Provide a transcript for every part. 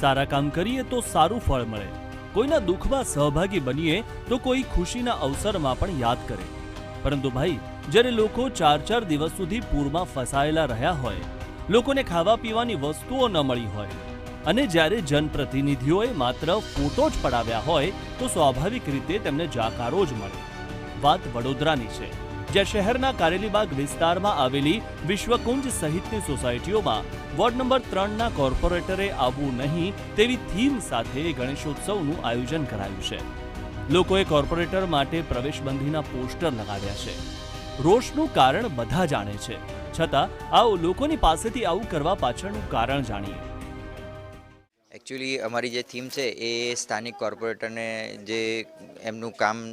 સારા કામ કરીએ તો સારું ફળ મળે. કોઈના દુઃખમાં સહભાગી બનીએ તો કોઈ ખુશીના અવસરમાં પણ યાદ કરે. પરંતુ ભાઈ, જ્યારે લોકો ચાર ચાર દિવસ સુધી પૂરમાં ફસાયેલા રહ્યા હોય, લોકોને ખાવા પીવાની વસ્તુઓ ન મળી હોય અને જ્યારે જનપ્રતિનિધિઓએ માત્ર ફોટો જ પડાવ્યા હોય, તો સ્વાભાવિક રીતે તેમને જાકારો જ મળે. વાત વડોદરાની છે. જ્યાં શહેરના કારેલીબાગ વિસ્તારમાં આવેલી વિશ્વકુંજ સહિતની સોસાયટીઓમાં વોર્ડ નંબર ત્રણના કોર્પોરેટરે આવવું નહીં તેવી થીમ સાથે ગણેશોત્સવનું આયોજન કરાયું છે. લોકોએ કોર્પોરેટર માટે પ્રવેશબંધીના પોસ્ટર લગાવ્યા છે. રોષનું કારણ બધા જાણે છે. છતાં, આવો લોકોની પાસેથી આવું કરવા પાછળનું કારણ જાણીએ. એકચ્યુઅલી અમારી જે થીમ છે એ સ્થાનિક કોર્પોરેટરને જે એમનું કામ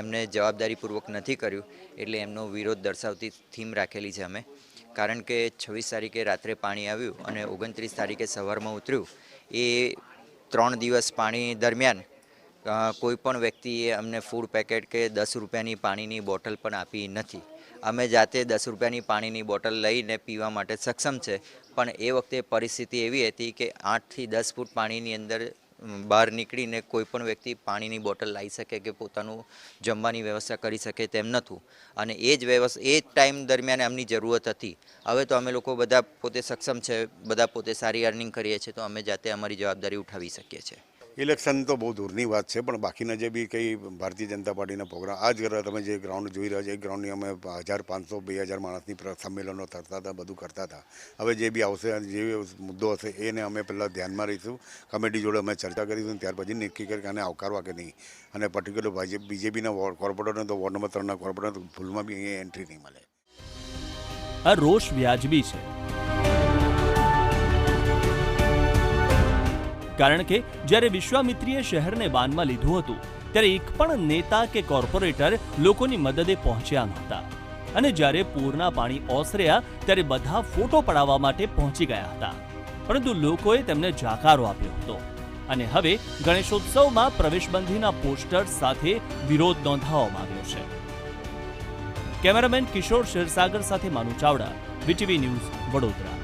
એમને જવાબદારીપૂર્વક નથી કર્યું, એટલે એમનો વિરોધ દર્શાવતી થીમ રાખેલી છે અમે. કારણ કે છવ્વીસ તારીખે રાત્રે પાણી આવ્યું અને ઓગણત્રીસ તારીખે સવારમાં ઉતર્યું. એ ત્રણ દિવસ પાણી દરમિયાન કોઈપણ વ્યક્તિએ અમને ફૂડ પેકેટ કે દસ રૂપિયાની પાણીની બોટલ પણ આપી નથી. અમે જાતે દસ રૂપિયાની પાણીની બોટલ લઈને પીવા માટે સક્ષમ છે, પણ એ વખતે પરિસ્થિતિ એવી હતી કે આઠથી દસ ફૂટ પાણીની અંદર બહાર નીકળીને કોઈ પણ વ્યક્તિ પાણીની બોટલ લાવી શકે કે પોતાનું જમવાની વ્યવસ્થા કરી શકે તેમ નહોતું. અને એ જ વ્યવસ્થા એ જ ટાઈમ દરમિયાન એમની જરૂરત હતી. હવે તો અમે લોકો બધા પોતે સક્ષમ છે, બધા પોતે સારી અર્નિંગ કરીએ છીએ, તો અમે જાતે અમારી જવાબદારી ઉઠાવી શકીએ છીએ. ઇલેક્શન તો બહુ દૂરની વાત છે, પણ બાકીના જે બી કંઈ ભારતીય જનતા પાર્ટીના પ્રોગ્રામ આ જ તમે જે ગ્રાઉન્ડ જોઈ રહ્યા છો, એ ગ્રાઉન્ડની અમે હજાર પાંચસો, બે હજાર માણસની સંમેલનો થતા હતા, બધું કરતા હતા. હવે જે બી આવશે જે મુદ્દો હશે, એને અમે પહેલાં ધ્યાનમાં રહીશું. કમિટી જોડે અમે ચર્ચા કરીશું, ત્યાર પછી નક્કી કરી આને આવકારવા કે નહીં. અને પર્ટિક્યુલર ભાજપ, બીજેપીના કોર્પોરેટરને તો વોર્ડ નંબર ત્રણના કોર્પોરેટર ભૂલમાં બી એન્ટ્રી નહીં મળે. આ રોષ વ્યાજબી છે. કારણ કે જ્યારે વિશ્વામિત્રીએ શહેરને બાનમાં લીધું હતું, ત્યારે એક પણ નેતા કે કોર્પોરેટર લોકોની મદદે પહોંચ્યા નહોતા. અને જ્યારે પૂરના પાણી ઓસર્યા, ત્યારે બધા ફોટો પડાવવા માટે પહોંચી ગયા હતા. પરંતુ લોકોએ તેમને જાકારો આપ્યો હતો. અને હવે ગણેશોત્સવમાં પ્રવેશબંધીના પોસ્ટર સાથે વિરોધ નોંધાવવામાં આવ્યો છે. કેમેરામેન કિશોર શેરસાગર સાથે માનુ ચાવડા વીટીવી ન્યૂઝ વડોદરા.